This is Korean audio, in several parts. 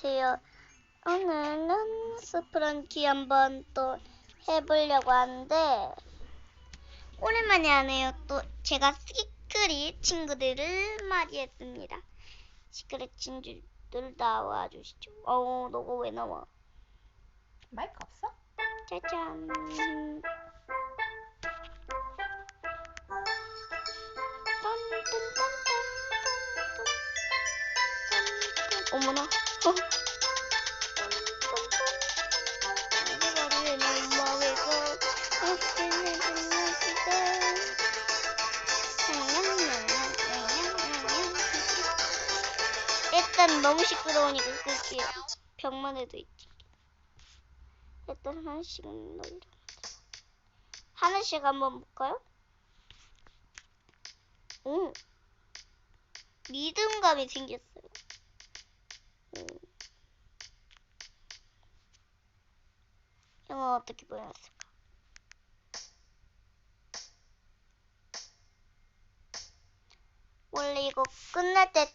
안녕하세요. 오늘은 스프런키 한번 또 해보려고 하는데 오랜만에 하네요. 또 제가 시크릿 친구들을 맞이했습니다. 시크릿 친구들 나와 주시죠. 어우 너가 왜 나와? 마이크 없어? 짜잔. 어머나. 어. 일단 너무 시끄러우니까 끌게요. 벽만 해도 있지. 일단 하나씩 놀려. 하나씩 한번 볼까요? 오. 리듬감이 생겼어요. 오. 이거 어떻게 보였을까? 원래 이거 끝날 때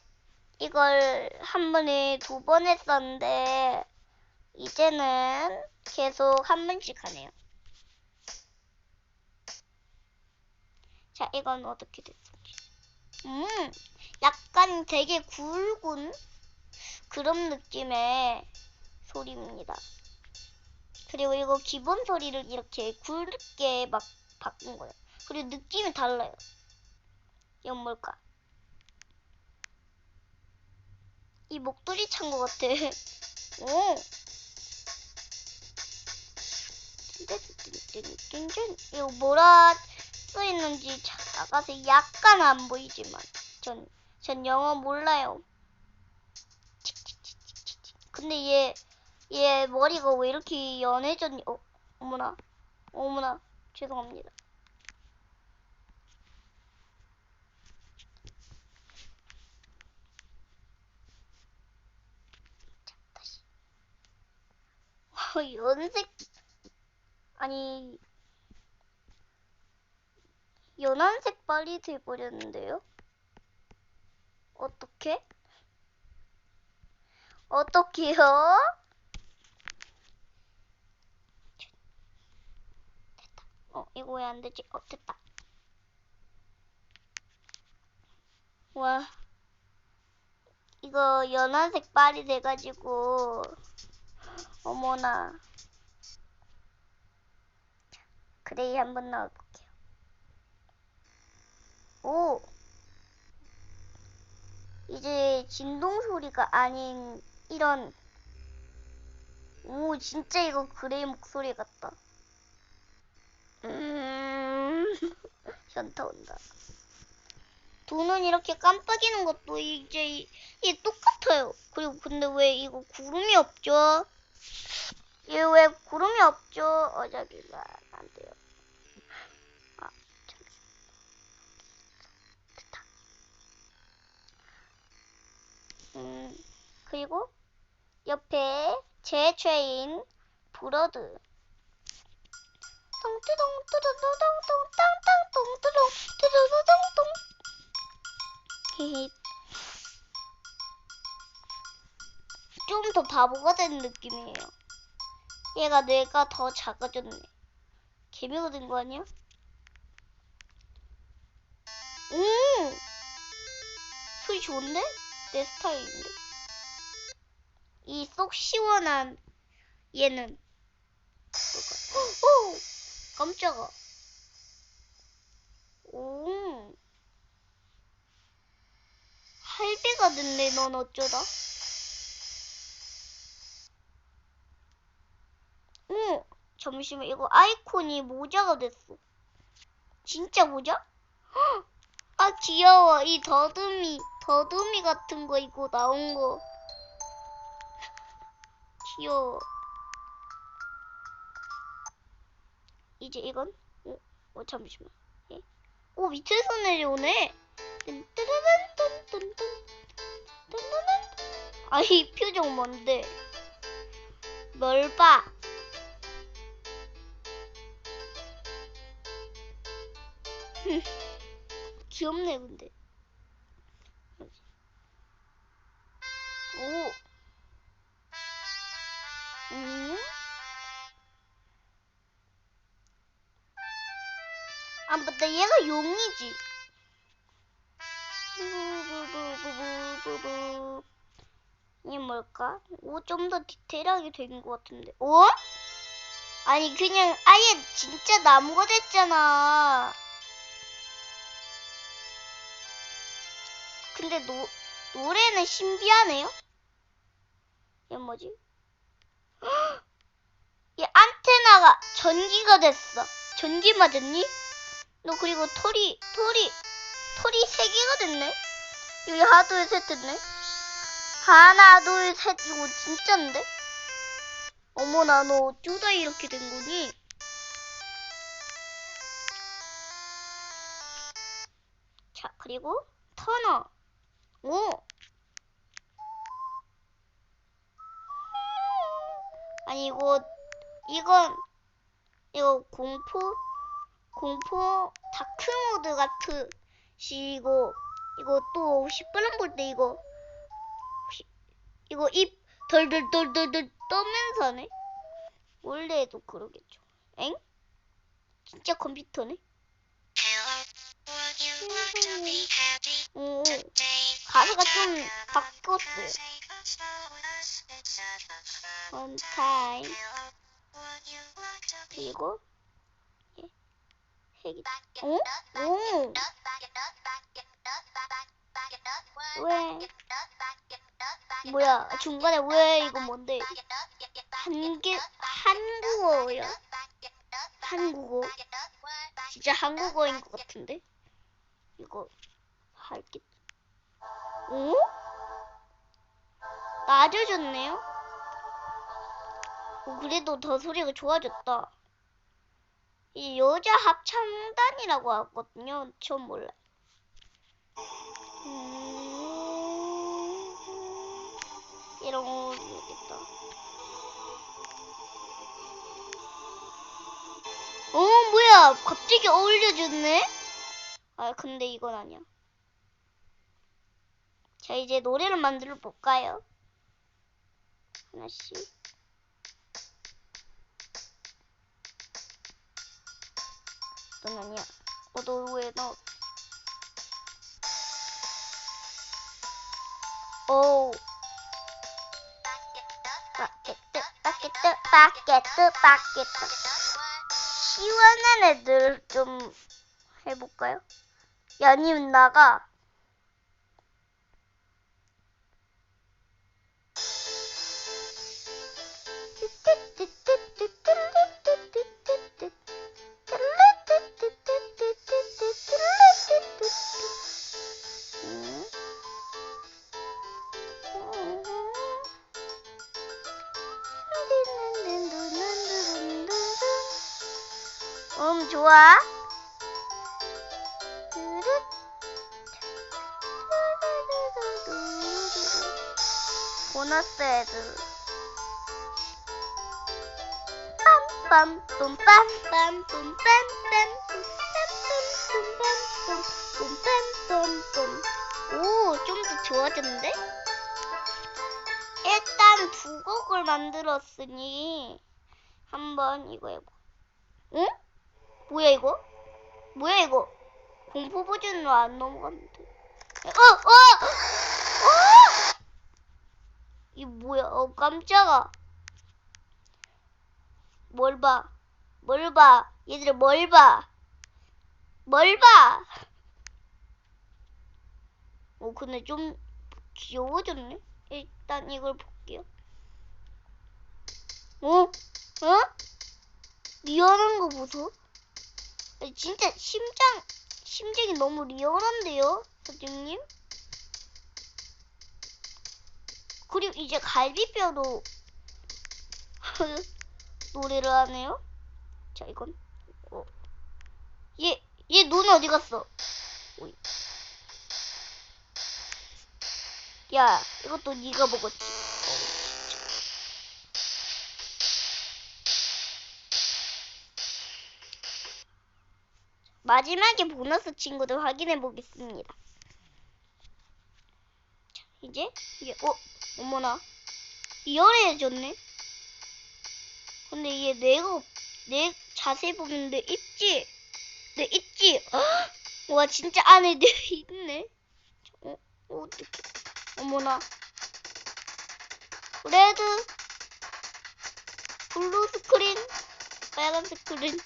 이걸 한 번에 두 번 했었는데 이제는 계속 한 번씩 하네요. 자, 이건 어떻게 됐을지. 음, 약간 되게 굵은 그런 느낌의 소리입니다. 그리고 이거 기본 소리를 이렇게 굵게 막 바꾼 거예요. 그리고 느낌이 달라요. 이건 뭘까? 이 목도리 찬 것 같아. 오. 이거 뭐라 써 있는지 나가서 약간 안 보이지만 전, 전 영어 몰라요. 근데 얘, 얘 머리가 왜 이렇게 연해졌니? 어, 어머나, 어머나, 죄송합니다. 연색, 아니, 연한 색깔이 돼버렸는데요? 어떻게? 어떻게요? 됐다. 어, 이거 왜 안 되지? 어, 됐다. 와. 이거 연한색 빨이 돼가지고, 어머나. 그레이 한번 넣어볼게요. 오! 이제 진동 소리가 아닌 이런 오 진짜 이거 그레이 목소리 같다. 음 현타 온다. 돈은 이렇게 깜빡이는 것도 이제 이- 이게 똑같아요. 그리고 근데 왜 이거 구름이 없죠? 얘 왜 구름이 없죠? 어차피가 안 돼요. 아 잠시. 됐다. 음, 그리고 옆에 제 죄인 브러드. 좀 더 바보가 된 느낌이에요. 얘가 뇌가 더 작아졌네. 개미가 된 거 아니야? 오! 소리 좋은데? 내 스타일인데. 이 쏙 시원한 얘는? 오! 깜짝아. 오. 할배가 됐네, 넌 어쩌다? 오! 잠시만, 이거 아이콘이 모자가 됐어. 진짜 모자? 헉! 아, 귀여워. 이 더듬이, 더듬이 같은 거 이거 나온 거. 귀여워. 이제 이건? 어, 어 잠시만. 예? 오, 밑에서 내려오네. 뚠뚜루룬, 뚠뚠뚠. 뚠뚠뚠. 아, 이 표정 뭔데? 뭘 봐? 귀엽네, 근데. 오. 얘가 용이지. 이게 뭘까? 오, 좀 더 디테일하게 된 것 같은데. 어? 아니, 그냥 아예 진짜 나무가 됐잖아. 근데 노, 노래는 신비하네요? 얘 뭐지? 헉! 얘 안테나가 전기가 됐어. 전기 맞았니? 너 그리고 털이, 털이, 털이 세 개가 됐네? 여기 하나, 둘, 셋 됐네? 하나, 둘, 셋, 이거 진짠데? 어머나, 너 어쩌다 이렇게 된 거니? 자, 그리고 터너. 오! 아니, 이거, 이건, 이거 공포, 공포 다크 모드 같은 시고, 이거 또 시끄럼 볼때 이거, 휘- 이거 입 덜덜덜덜덜 떠면서 하네? 원래도 그러겠죠. 엥? 진짜 컴퓨터네? 오, 가사가 좀 바뀌었어요. On time. 그리고, 예, 어? 오, 왜, 뭐야, 중간에 왜 이거 뭔데? 한개, 한국어요? 한국어? 진짜 한국어인 것 같은데? 이거, 할게. 오? 낮아졌네요? 어, 그래도 더 소리가 좋아졌다. 이 여자 합창단이라고 하거든요. 전 몰라요. 음, 이런 거 모르겠다. 어, 뭐야. 갑자기 어울려졌네? 아, 근데 이건 아니야. 자, 이제 노래를 만들어 볼까요? 하나씩. 너왜 너? 오. 바게트, 바게트, 바게트, 바게트. 시원한 애들 좀 해볼까요? 야, 아니면 나가. 빰빰 뿜빰빰 뿜빰빰 뿜빰빰 오, 좀 더 좋아졌는데? 일단 두 곡을 만들었으니 한번 이거 해봐. 응? 뭐야 이거? 뭐야 이거? 공포 버전으로 안 넘어갔는데. 어, 어, 어! 이 뭐야? 어, 깜짝아. 뭘 봐? 뭘 봐? 얘들아 뭘 봐? 뭘 봐? 어, 근데 좀 귀여워졌네. 일단 이걸 볼게요. 어? 어? 리얼한 거 보소. 진짜 심장, 심장이 너무 리얼한데요, 선생님? 그리고 이제 갈비뼈도 노래를 하네요. 자, 이건 어. 얘, 얘 눈 어디 갔어? 오이. 야, 이것도 네가 먹었지. 마지막에 보너스 친구들 확인해 보겠습니다. 자, 이제 이게 어 어머나 리얼해졌네. 근데 이게 내가 없- 내 자세히 보는데 입지 네, 있지? 헉! 와, 진짜 안에 네 있네. 어, 어떡해. 어머나. 레드, 블루 스크린, 빨간 스크린,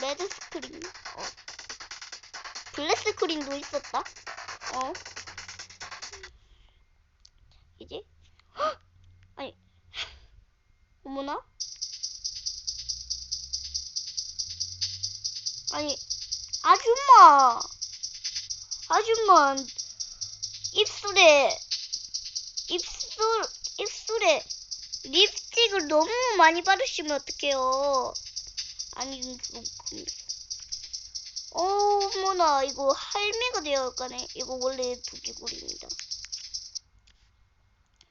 레드 스크린, 어. 블랙 스크린도 있었다. 어. 이제? 헉! 아니, 어머나? 아니, 아줌마! 아줌마, 입술에, 입술, 입술에 립스틱을 너무 많이 바르시면 어떡해요. 아니, 그거, 근데. 어머나, 이거 할매가 되어가네. 이거 원래 두개골입니다.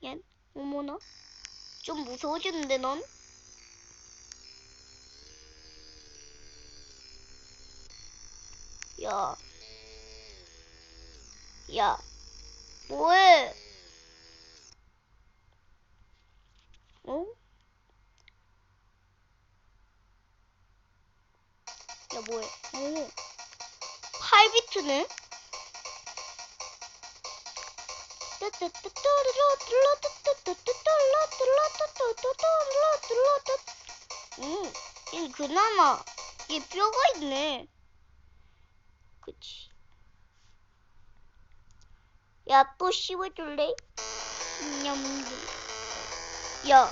예? 어머나? 좀 무서워지는데, 넌? 야. 야. 뭐해? 어? 야, 뭐해? 오. 8비트네? 응, 얘 그나마 얘 뼈가 있네. 그치. 야, 또 씹어줄래? 냠. 야,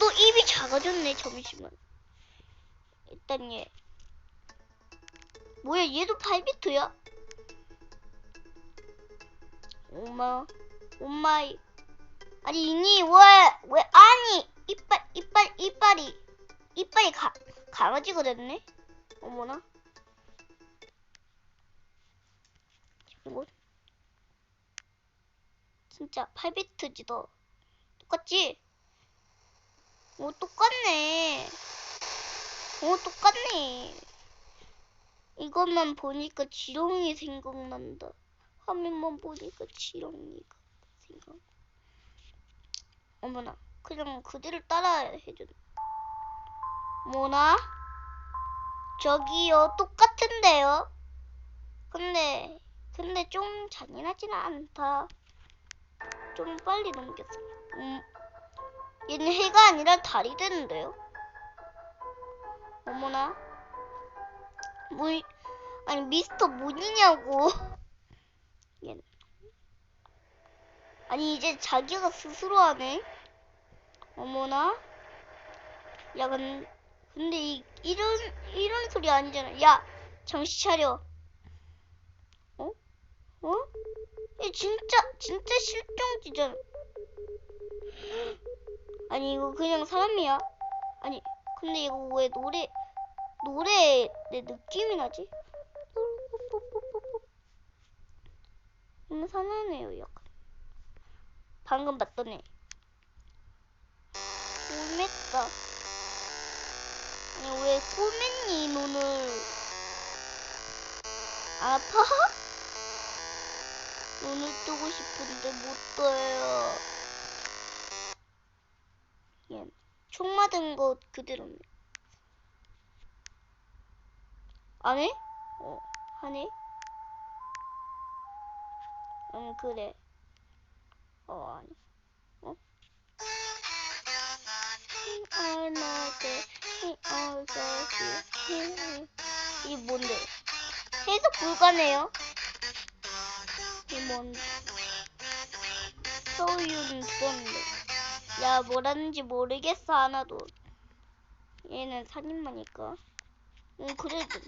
너 입이 작아졌네, 잠시만. 일단 얘. 뭐야, 얘도 8비트야? 엄마, 엄마이. 아니, 이니, 왜, 왜, 아니, 이빨, 이빨, 이빨이, 이빨이 가, 강아지가 됐네? 어머나. 이거 진짜 8비트지 너 똑같지? 오 똑같네 오 똑같네 이것만 보니까 지렁이 생각난다 화면만 보니까 지렁이가 생각 어머나 그냥 그대로 따라 해줘 뭐나? 저기요 똑같은데요? 근데 근데 좀 잔인하지는 않다. 좀 빨리 넘겼어. 음, 얘는 해가 아니라 달이 되는데요? 어머나. 문, 아니, 미스터 문이냐고. 얘는. 아니, 이제 자기가 스스로 하네? 어머나. 야, 근, 근데 이, 이런, 이런 소리 아니잖아. 야, 정신 차려. 어? 얘 진짜 진짜 실종지잖아. 아니 이거 그냥 사람이야. 아니 근데 이거 왜 노래 노래 내 느낌이 나지? 너무 산하네요 약간. 방금 봤던 애. 꼬맸다. 아니 왜 꼬맸니 오늘? 아파? 눈을 뜨고 싶은데 못 떠요. 얘, 총 맞은 거 그대로네. 안 해? 어, 하네? 응, 그래. 어, 아니. 어? 이 뭔데? 해석 불가네요. 이뭔 서우유는 들었는데 야 뭐라는지 모르겠어 하나도. 얘는 살인마니까. 응 그래도.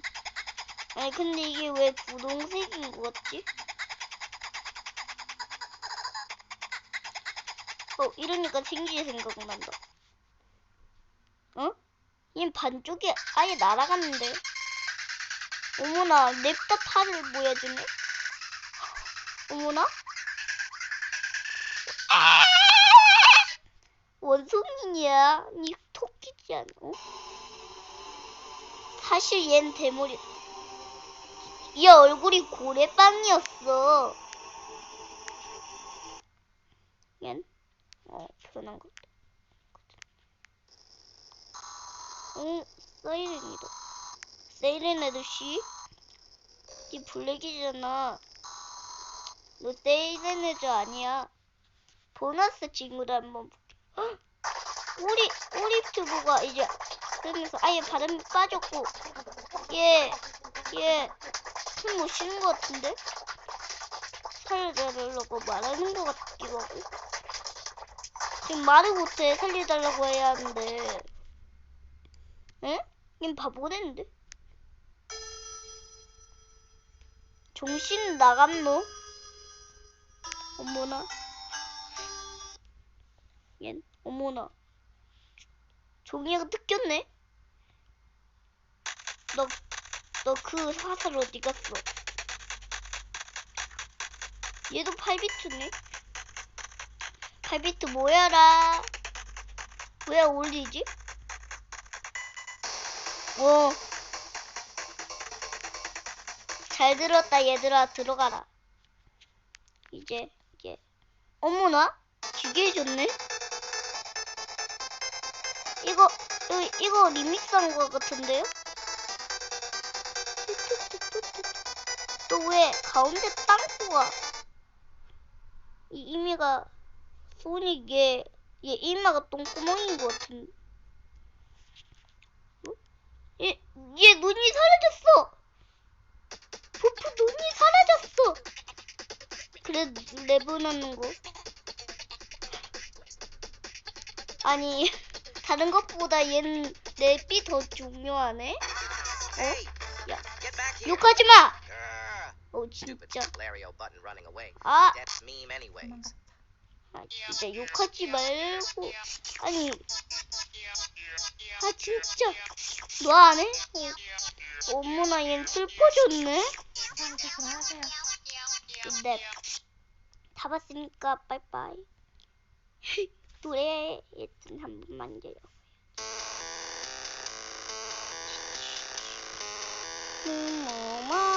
아니 근데 이게 왜 분홍색인 것 같지? 어 이러니까 생쥐 생각난다. 어? 얜 반쪽이 아예 날아갔는데? 어머나 냅다 팔을 보여주네 어머나? 원숭이냐? 니 토끼지 않아? 어? 사실 얜 대머리. 얘 얼굴이 고래빵이었어. 얜? 어, 변한 것 같아. 응, 사이렌이다. 사이렌 아저씨? 이 블랙이잖아. 너 세이렌 애저 아니야. 보너스 친구를 한번. 헉! 우리 우리 튜브가 이제 그러면서 아예 바람이 빠졌고 얘얘숨못 쉬는 것 같은데 살려달라고 말하는 것 같기도 하고 지금 말을 못해 살려달라고 해야 하는데 응? 얜 바보랬는데 정신 나갔노? 어머나. 얜 어머나. 종이가 뜯겼네? 너 너 그 화살 어디 갔어 얘도 8비트네? 8비트 모여라. 왜 올리지? 뭐. 잘 들었다 얘들아. 들어가라. 이제 어머나? 기계 해줬네. 이거 이거, 리믹스한 것 같은데요? 또 왜 가운데 땅콩가 이 이미가 소닉의 얘 이마가 똥구멍인 것 같은 어? 얘, 얘 눈이 사라졌어! 부프 눈이 사라졌어 그래 내보내는 거 아니 다른 것보다 얘는 랩이 더 중요하네 back here. 욕하지 마! 어 진짜. 아. 아 진짜 욕하지 말고 아니 아 진짜 너 안 해? 어, 어머나 얘는 슬퍼졌네 네. 다 봤으니까 빠이빠이. 노래 일단 한 번만 들려 마마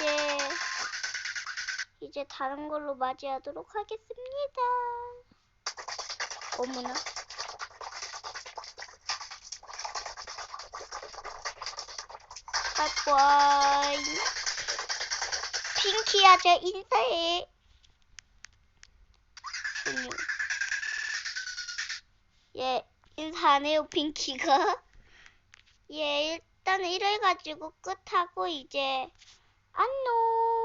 이제 이제 다른 걸로 맞이하도록 하겠습니다. 어머나. 빠이빠이. 핑키야, 저 인사해. 안녕. 예, 인사 안 해요, 핑키가. 예, 일단은 이래가지고 끝하고 이제 Hallo!